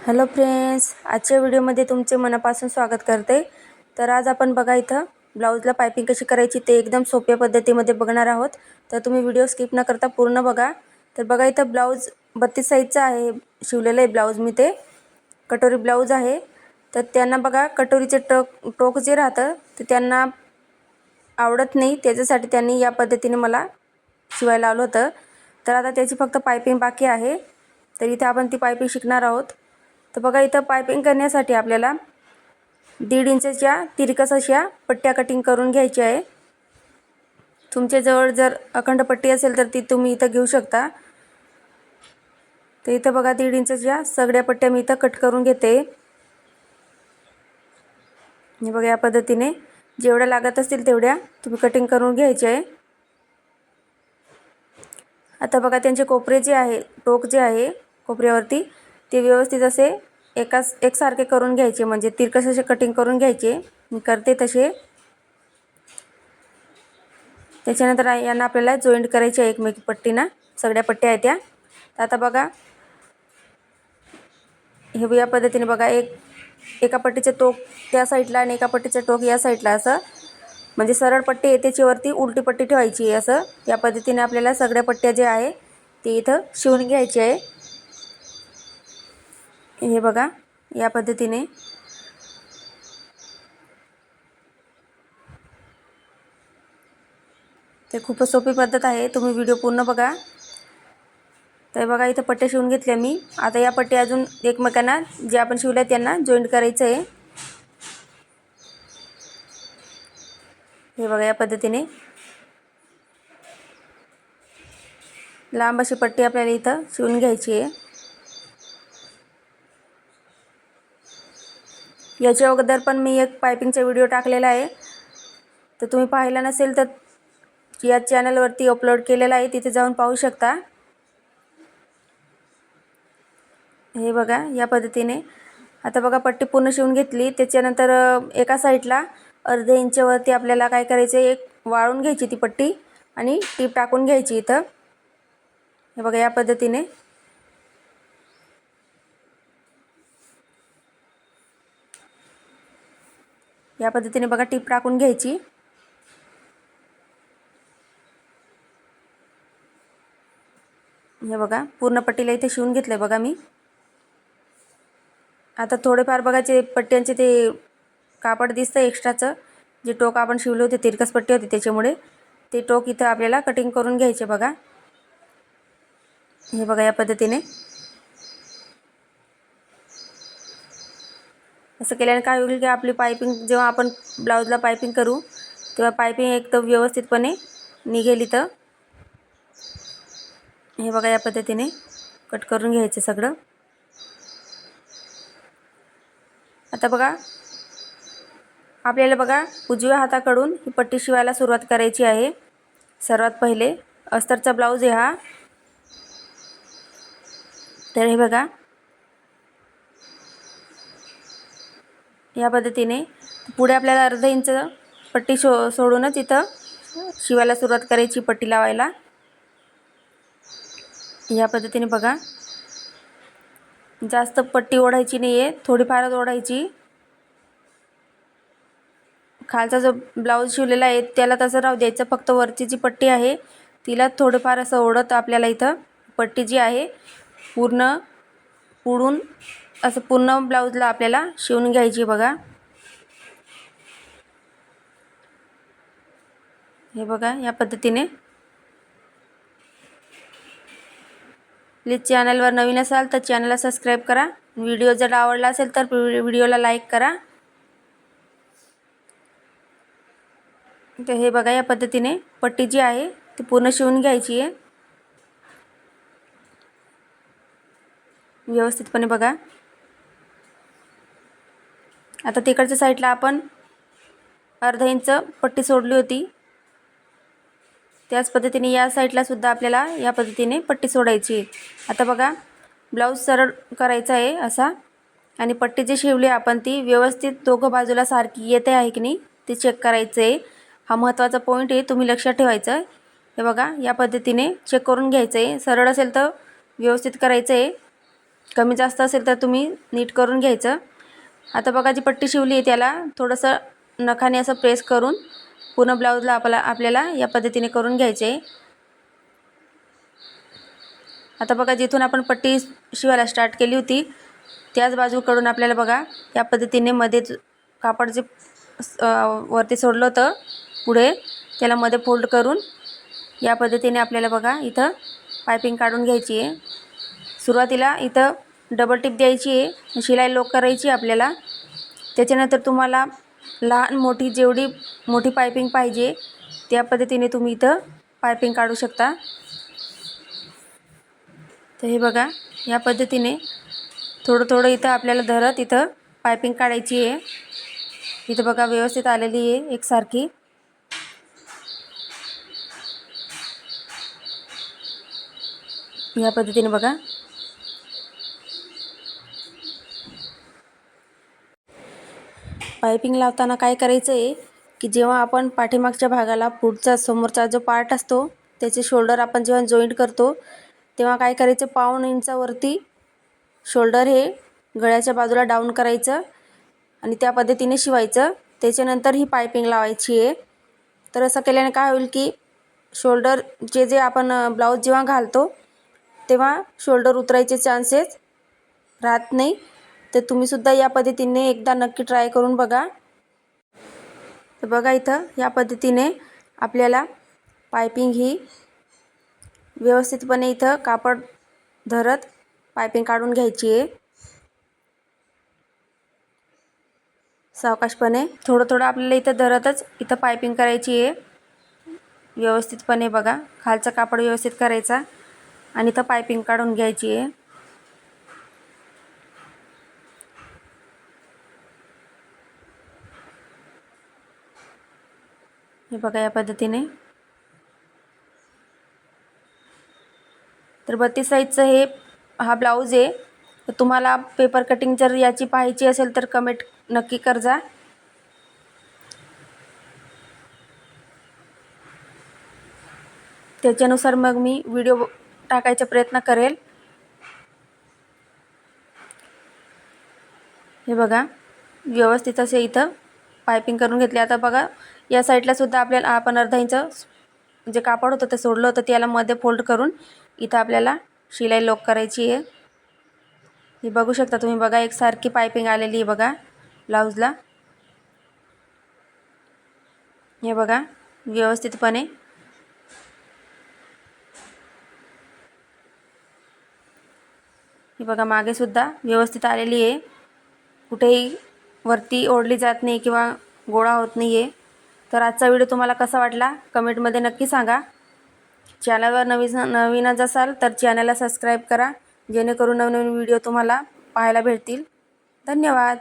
Hello friends आजच्या व्हिडिओमध्ये तुमचे मनापासून स्वागत करते. तर आज आपण बघा इथं ब्लाऊजला पायपिंग कशी करायची ते एकदम सोप्या पद्धतीमध्ये बघणार आहोत. तर तुम्ही व्हिडिओ स्किप न करता पूर्ण बघा. तर बघा इथं ब्लाऊज बत्तीस साईजचा आहे शिवलेलं आहे ब्लाऊज मी ते. कटोरी ब्लाऊज आहे. तर त्यांना बघा कटोरीचे टोक टोक जे राहतं ते त्यांना आवडत नाही. त्याच्यासाठी त्यांनी या पद्धतीने मला शिवायला आलं होतं. तर आता त्याची फक्त पायपिंग बाकी आहे. तर इथे आपण ती पायपिंग शिकणार आहोत. तर बघा इथं पायपिंग करण्यासाठी आपल्याला दीड इंचच्या तिरकस अशा पट्ट्या कटिंग करून घ्यायची आहे. तुमच्याजवळ जर अखंड पट्टी असेल तर ती तुम्ही इथं घेऊ शकता. तर इथं बघा दीड इंचच्या सगळ्या पट्ट्या मी इथं कट करून घेते. हे बघा या पद्धतीने जेवढ्या लागत असतील तेवढ्या तुम्ही कटिंग करून घ्यायचे आहे. आता बघा त्यांचे कोपरे जे आहे टोक जे आहे कोपऱ्यावरती ते व्यवस्थित असे एकाच एकसारखे करून घ्यायचे. म्हणजे तिरकस असे कटिंग करून घ्यायचे. मी करते तसे. त्याच्यानंतर यांना आपल्याला जॉईंट करायचे आहे एकमेकी पट्टीना. सगळ्या पट्ट्या आहेत त्या. तर आता बघा. हे या पद्धतीने बघा. एक एका पट्टीचे टोक त्या साईडला आणि एका पट्टीचे टोक या साईडला असं. म्हणजे सरळ पट्टी आहे त्याच्यावरती उलटी पट्टी ठेवायची आहे असं. या पद्धतीने आपल्याला सगळ्या पट्ट्या ज्या आहे ते इथं शिवून घ्यायची आहे. हे बघा या पद्धतीने. ते खूपच सोपी पद्धत आहे तुम्ही व्हिडिओ पूर्ण बघा. तर बघा इथं पट्ट्या शिवून घेतल्या मी. आता या पट्ट्या अजून एकमेकांना जे आपण शिवल्या त्यांना जॉईंट करायचं आहे. हे बघा या पद्धतीने. लांब अशी पट्टी आपल्याला इथं शिवून घ्यायची आहे. याच्या अगोदर पण मी एक पायपिंगचा व्हिडिओ टाकलेला आहे. तर तुम्ही पाहिला नसेल तर या चॅनलवरती अपलोड केलेला आहे. तिथे जाऊन पाहू शकता. हे बघा या पद्धतीने. आता बघा पट्टी पूर्ण शिवून घेतली. त्याच्यानंतर एका साईडला अर्ध्या इंचवरती आपल्याला काय करायचं आहे? एक वाळून घ्यायची ती पट्टी आणि टीप टाकून घ्यायची इथं. हे बघा या पद्धतीने. या पद्धतीने बघा टीप टाकून घ्यायची. हे बघा पूर्ण पट्टीला इथे शिवून घेतलं आहे बघा मी. आता थोडेफार बघायचे पट्ट्यांचे ते कापड दिसतं एक्स्ट्राचं जे टोक आपण शिवले होते तिरकस पट्टी होती त्याच्यामुळे ते टोक इथं आपल्याला कटिंग करून घ्यायचे बघा. हे बघा या पद्धतीने. असं केल्याने काय होईल की आपली पायपिंग जेव्हा आपण ब्लाऊजला पायपिंग करू तेव्हा पायपिंग एकदम व्यवस्थितपणे निघेल इथं. हे बघा या पद्धतीने कट करून घ्यायचं सगळं. आता बघा आपल्याला बघा उजव्या हाताकडून ही पट्टी शिवायला सुरुवात करायची आहे. सर्वात पहिले अस्तरचा ब्लाऊज आहे हा. तर हे बघा या पद्धतीने. पुढे आपल्याला अर्धा इंच पट्टी शो सोडूनच इथं शिवायला सुरुवात करायची पट्टी लावायला. या पद्धतीने बघा. जास्त पट्टी ओढायची नाही आहे थोडीफारच ओढायची. खालचा जो ब्लाऊज शिवलेला आहे त्याला तसं राहू द्यायचं फक्त वरची जी पट्टी आहे तिला थोडंफार असं ओढत आपल्याला इथं पट्टी जी आहे पूर्ण उडून असं पूर्ण ब्लाऊजला आपल्याला शिवून घ्यायची बघा. हे बघा या पद्धतीने. प्लीज चॅनलवर नवीन असाल तर चॅनलला सबस्क्राईब करा. व्हिडिओ जर आवडला असेल तर व्हिडिओला लाईक करा. तर हे बघा या पद्धतीने पट्टी जी आहे ती पूर्ण शिवून घ्यायची आहे. व्यवस्थितपणे बघा. आता तिकडच्या साईडला आपण अर्धा इंच पट्टी सोडली होती. त्याच पद्धतीने या साईडला सुद्धा आपल्याला या पद्धतीने पट्टी सोडायची आता बघा ब्लाऊज सरळ करायचा आहे असा. आणि पट्टी जी शिवली आपण ती व्यवस्थित दोघं बाजूला सारखी येते आहे की नाही ते चेक करायचं आहे. हा महत्त्वाचा पॉईंट आहे तुम्ही लक्षात ठेवायचं आहे. हे बघा या पद्धतीने चेक करून घ्यायचं आहे. सरळ असेल तर व्यवस्थित करायचं आहे. कमी जास्त असेल तर तुम्ही नीट करून घ्यायचं. आता बघा जी पट्टी शिवली आहे त्याला थोडंसं नखाने असं प्रेस करून पूर्ण ब्लाऊजला आपला आपल्याला या पद्धतीने करून घ्यायचे. आहे आता बघा जिथून आपण पट्टी शिवायला स्टार्ट केली होती त्याच बाजूकडून आपल्याला बघा या पद्धतीने मध्ये कापड जे वरती सोडलं होतं पुढे त्याला मध्ये फोल्ड करून या पद्धतीने आपल्याला बघा इथं पायपिंग काढून घ्यायची आहे. सुरुवातीला इथं डबल टिप द्यायची आहे. शिलाई लोक करायची आपल्याला. त्याच्यानंतर तुम्हाला लहान मोठी जेवढी मोठी पायपिंग पाहिजे त्या पद्धतीने तुम्ही इथं पायपिंग काढू शकता. तर हे बघा या पद्धतीने थोडं थोडं इथं आपल्याला धरत इथं पायपिंग काढायची आहे. इथं बघा व्यवस्थित आलेली आहे एकसारखी. या पद्धतीने बघा. पायपिंग लावताना काय करायचं आहे की जेव्हा आपण पाठीमागच्या भागाला पुढचा समोरचा जो पार्ट असतो त्याचे शोल्डर आपण जेव्हा जॉईंट करतो तेव्हा काय करायचं? पाऊण इंचावरती शोल्डर हे गळ्याच्या बाजूला डाऊन करायचं आणि त्या पद्धतीने शिवायचं. त्याच्यानंतर ही पायपिंग लावायची आहे. तर असं केल्याने काय होईल की शोल्डर जे जे आपण ब्लाऊज जेव्हा घालतो तेव्हा शोल्डर उतरायचे चान्सेस राहत नाही. तर तुम्हीसुद्धा या पद्धतीने एकदा नक्की ट्राय करून बघा. तर बघा इथं या पद्धतीने आपल्याला पायपिंग ही व्यवस्थितपणे इथं कापड धरत पायपिंग काढून घ्यायची आहे. सावकाशपणे थोडं थोडं आपल्याला इथं धरतच इथं पायपिंग करायची आहे. व्यवस्थितपणे बघा खालचा कापड व्यवस्थित करायचा आणि इथं पायपिंग काढून घ्यायची आहे. हे बघा या पद्धतीने. तर बत्तीस साईजचं हे हा ब्लाऊज आहे. तर तुम्हाला पेपर कटिंग जर याची पाहायची असेल तर कमेंट नक्की कर जा त्याच्यानुसार मग मी व्हिडिओ टाकायचा प्रयत्न करेल. हे बघा व्यवस्थित असे इथं पायपिंग करून घेतले. आता बघा या साईडला सुद्धा आपल्याला आपण अर्धा इंच जे कापड होतं ते सोडलं होतं त्याला मध्ये फोल्ड करून इथं आपल्याला शिलाई लोक करायची आहे. ही बघू शकता तुम्ही बघा एकसारखी पायपिंग आलेली आहे बघा ब्लाऊजला हे बघा व्यवस्थितपणे. ही बघा मागेसुद्धा व्यवस्थित आलेली आहे. कुठेही वरती ओढली जात नाही किंवा गोळा होत नाही आहे तर आजचा व्हिडिओ तुम्हाला कसा वाटला? कमेंटमध्ये नक्की सांगा. चॅनलवर नवीन नवीनच असाल तर चॅनलला सबस्क्राईब करा. जेणेकरून नवनवीन व्हिडिओ तुम्हाला पाहायला भेटतील. धन्यवाद.